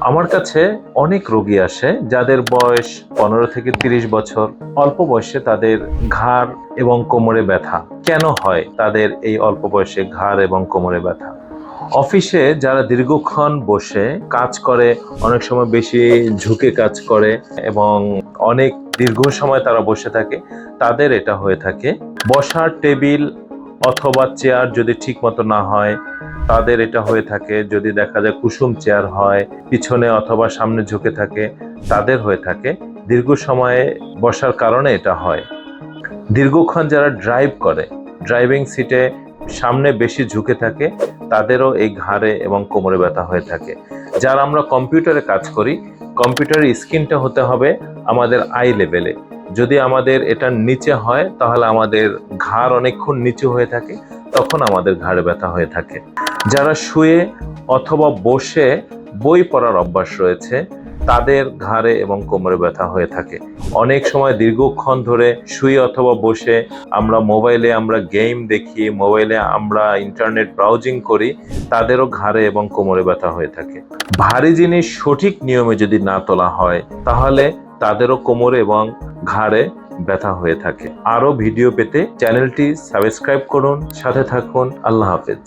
আমার কাছে অনেক রোগী আসে যাদের বয়স পনেরো থেকে তিরিশ বছর। অল্প বয়সে তাদের ঘাড় এবং কোমরে ব্যথা। কেন হয় তাদের এই অল্প বয়সে ঘাড় এবং কোমরে ব্যথা? অফিসে যারা দীর্ঘক্ষণ বসে কাজ করে, অনেক সময় বেশি ঝুঁকে কাজ করে এবং অনেক দীর্ঘ সময় তারা বসে থাকে, তাদের এটা হয়ে থাকে। বসার টেবিল অথবা চেয়ার যদি ঠিক মতো না হয় তাদের এটা হয়ে থাকে, যদি দেখা যায় কুসুম চেয়ার হয়, পিছনে অথবা সামনে ঝুঁকে থাকে, তাদের হয়ে থাকে। দীর্ঘ সময়ে বসার কারণে এটা হয়। দীর্ঘক্ষণ যারা ড্রাইভ করে, ড্রাইভিং সিটে সামনে বেশি ঝুঁকে থাকে, তাদেরও এই ঘাড়ে এবং কোমরে ব্যথা হয়ে থাকে। যারা আমরা কম্পিউটারে কাজ করি, কম্পিউটারের স্ক্রিনটা হতে হবে আমাদের আই লেভেলে। যদি আমাদের এটার নিচে হয়, তাহলে আমাদের ঘাড় অনেকক্ষণ নিচু হয়ে থাকে তখন আমাদের ঘাড়ে ব্যথা হয়ে থাকে। যারা শুয়ে অথবা বসে বই পড়ার অভ্যাস রয়েছে, তাদের ঘাড়ে এবং কোমরে ব্যথা হয়ে থাকে। অনেক সময় দীর্ঘক্ষণ ধরে শুয়ে অথবা বসে আমরা মোবাইলে আমরা গেম দেখি, মোবাইলে আমরা ইন্টারনেট ব্রাউজিং করি, তাদেরও ঘাড়ে এবং কোমরে ব্যথা হয়ে থাকে। ভারী জিনিস সঠিক নিয়মে যদি না তোলা হয়, তাহলে তাদেরও কোমরে এবং ঘাড়ে ব্যথা হয়ে থাকে। আরও ভিডিও পেতে চ্যানেলটি সাবস্ক্রাইব করুন সাথে থাকুন। আল্লাহ হাফেজ।